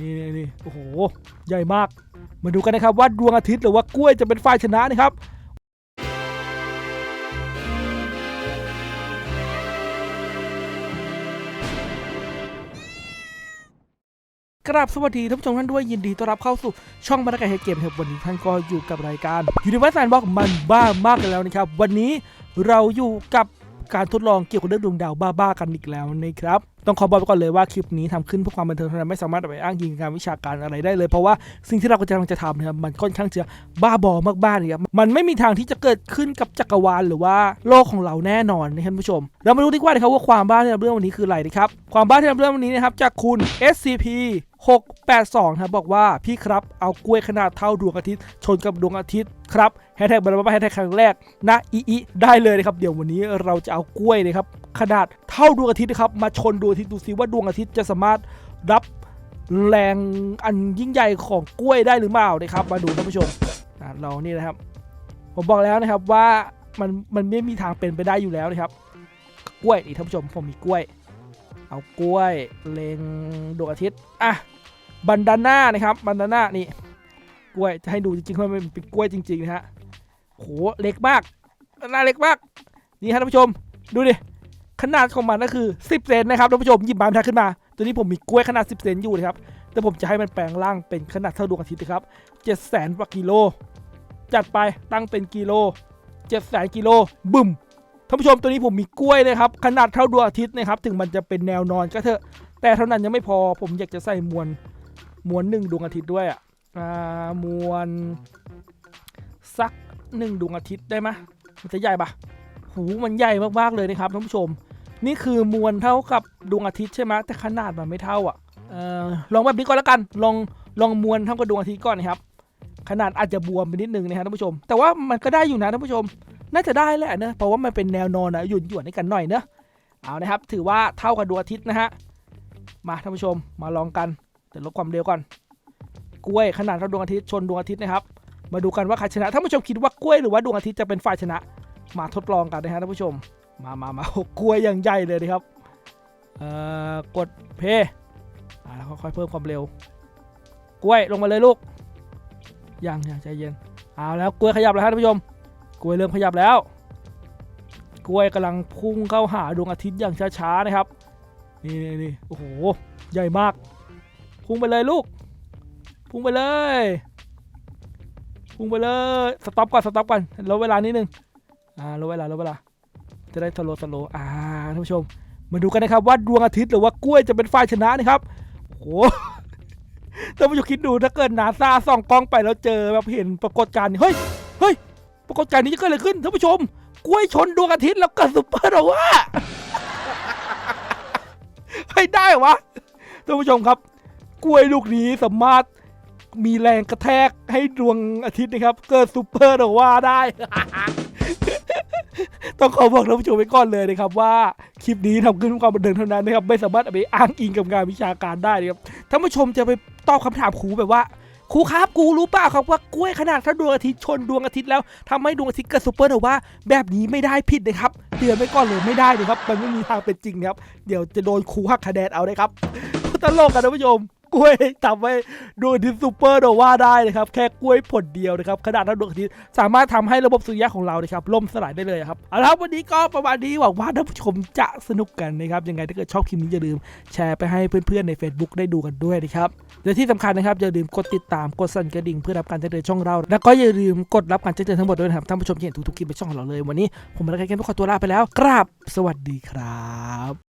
นี่นี่นโอ้โห ใหญ่มาก มาดูกันนะครับว่าดวงอาทิตย์หรือว่ากล้วยจะเป็นฝ่ายชนะนะครับกราบสวัสดีท่านผู้ชมท่านด้วยยินดีต้อนรับเข้าสู่ช่องบรรยากาศเกมครับวันนี้ท่านก็อยู่กับรายการยูนิเวอร์แซนบอกมันบ้ามากกันแล้วนะครับ วันนี้เราอยู่กับ การทดลองเกี่ยวกับเรื่องดวงดาวบ้าๆกันอีกแล้วนะครับต้องขอบอกไว้ก่อนเลยว่าคลิปนี้ทำขึ้นเพื่อความบันเทิงเท่านั้นไม่สามารถเอาไปอ้างอิงการวิชาการอะไรได้เลย เพราะว่าสิ่งที่เรากำลังจะทำเนะครับมันค่อนข้างจะบ้าบอมากๆเลยครับมันไม่มีทางที่จะเกิดขึ้นกับจักรวาลหรือว่าโลกของเราแน่นอนนะครับท่านผู้ชม เรามาดูดีกว่านะครับว่าความบ้าที่เราเรื่องวันนี้คืออะไรนะครับความบ้าที่เราเรื่องวันนี้นะครับจากคุณ SCP 682 ครับบอกว่าพี่ครับเอากล้วยขนาดเท่าดวงอาทิตย์ ชนกับดวงอาทิตย์ครับแฮชแท็กบัลบัลแฮชแท็กครั้งแรกนะอีอีได้เลยนะครับ เดี๋ยววันนี้เราจะเอากล้วยนะครับขนาดเท่าดวงอาทิตย์นะครับมาชนดวงอาทิตย์ดูซิว่าดวงอาทิตย์จะสามารถรับแรงอันยิ่งใหญ่ของกล้วยได้หรือเปล่านะครับ มาดูท่านผู้ชมเรานี่นะครับ ผมบอกแล้วนะครับว่ามันมันไม่มีทางเป็นไปได้อยู่แล้วนะครับ กล้วยนี่ท่านผู้ชมผมมีกล้วย เอากล้วยเลงดวงอาทิตย์อะบันดาน่านะครับบันดาน่านี่กล้วยจะให้ดูจริงๆว่ามันเป็นกล้วยจริงๆนะฮะโหเล็กมากหน้าเล็กมากนี่ฮะท่านผู้ชมดูดิขนาดของมันก็คือ 10 เซนนะครับท่านผู้ชมหยิบมาทักขึ้นมา ตัวนี้ผมมีกล้วยขนาด 10 เซนอยู่นะครับแต่ผมจะให้มันแปลงร่างเป็นขนาดเท่าดวงอาทิตย์นะครับ7แสนกว่ากิโล จัดไปตั้งเป็นกิโล7แสนกิโลบึ้ม ท่านผู้ชมตัวนี้ผมมีกล้วยนะครับขนาดเท่าดวงอาทิตย์นะครับถึงมันจะเป็นแนวนอนก็เถอะ แต่เท่านั้นยังไม่พอผมอยากจะใส่มวลมวลหนึ่งดวงอาทิตย์ด้วยอะอ่ามวลสักหนึ่งดวงอาทิตย์ได้ไหมมันจะใหญ่ปะหูมันใหญ่มากๆเลยนะครับท่านผู้ชม นี่คือมวลเท่ากับดวงอาทิตย์ใช่ไหมแต่ขนาดมันไม่เท่าอะออลองแบบนี้ก่อนแล้วกันลองลองมวลเท่ากับดวงอาทิตย์ก่อนนะครับขนาดอาจจะบวมไปนิดนึงนะครับท่านผู้ชม แต่ว่ามันก็ได้อยู่นะท่านผู้ชม น่าจะได้แหละเนอะเพราะว่ามันเป็นแนวนอนอะหยุ่นหยวนให้กันหน่อยเนอะเอานะครับ ถือว่าเท่ากับดวงอาทิตย์นะฮะมาท่านผู้ชมมาลองกันเดี๋ยวลดความเร็วก่อน กล้วยขนาดเท่าดวงอาทิตย์ชนดวงอาทิตย์นะครับ มาดูกันว่าใครชนะท่านผู้ชมคิดว่ากล้วยหรือว่าดวงอาทิตย์จะเป็นฝ่ายชนะ มาทดลองกันนะฮะท่านผู้ชม มามามาโอ้กล้วยอย่างใหญ่เลยนะครับเอ่อกดเพย์อ่าแล้วค่อยๆเพิ่มความเร็ว กล้วยลงมาเลยลูกยังยังใจเย็นเอาแล้วกล้วยขยับแล้วท่านผู้ชม กล้วยเริ่มขยับแล้ว กล้วยกำลังพุ่งเข้าหาดวงอาทิตย์อย่างช้าๆนะครับนี่นี่นี่โอ้โห ใหญ่มาก พุ่งไปเลยลูก พุ่งไปเลย พุ่งไปเลย สต็อปก่อน สต็อปก่อนลดเวลานิดนึง อ่าลดเวลาลดเวลา จะได้สโลว์สโลว์อ่า ท่านผู้ชม มาดูกันนะครับว่าดวงอาทิตย์หรือว่ากล้วยจะเป็นฝ่ายชนะนะครับ โอ้โหท่านผู้ชมคิดดูถ้าเกิดนาซาส่องกล้องไปแล้วเจอแบบเห็นปรากฏการณ์เฮ้ยากฏการณ์นี้จะเกิดอะไรขึ้นท่านผู้ชม กล้วยชนดวงอาทิตย์แล้วเกิดซุปเปอร์โนวาเฮ้ยได้เหรอวะท่านผู้ชมครับ กล้วยลูกนี้สามารถมีแรงกระแทกให้ดวงอาทิตย์นะครับ เกิดซุปเปอร์โนวาได้ ต้องขอบอกท่านผู้ชมไว้ก่อนเลยนะครับ ว่าคลิปนี้ทำขึ้นเพื่อความบันเทิงเท่านั้นนะครับ ไม่สามารถเอาไปอ้างอิงกับงานวิชาการได้นะครับท่านผู้ชมจะไปตอบคำถามครูแบบว่า ครูครับกูรู้เปล่าครับว่ากล้วยขนาดถ้าดวงอาทิตย์ชนดวงอาทิตย์แล้วทำให้ดวงอาทิตย์เกิดซุเปอร์โนวาแบบนี้ไม่ได้ผิดนะครับเตือนไว้ก่อนเลยไม่ได้นะครับมันไม่มีทางเป็นจริงนะครับเดี๋ยวจะโดนครูหักคะแนนเอาได้ครับตลกกันท่านผู้ชม กล้วยทำให้ดวงอาทิตย์ซูเปอร์โนวาได้นะครับ แค่กล้วยผลเดียวนะครับขนาดนั้นดวงอาทิตย์สามารถทำให้ระบบสุริยะของเรานะครับล่มสลายได้เลยครับเอาละครับวันนี้ก็ประมาณนี้หวังว่าท่านผู้ชมจะสนุกกันนะครับยังไงถ้าเกิดชอบคลิปนี้อย่าลืมแชร์ไปให้เพื่อนๆใน Facebook ได้ดูกันด้วยนะครับและที่สำคัญนะครับอย่าลืมกดติดตามกดสั่นกระดิ่งเพื่อรับการแจ้งเตือนช่องเรา แล้วก็อย่าลืมกดรับการแจ้งเตือนทั้งหมดด้วยนะครับท่านผู้ชมที่เห็นทุกๆคลิปในช่องของเราเลยวันนี้ผมมาแล้วกันขอตัวลาไปแล้วกราบสวัสดีครับ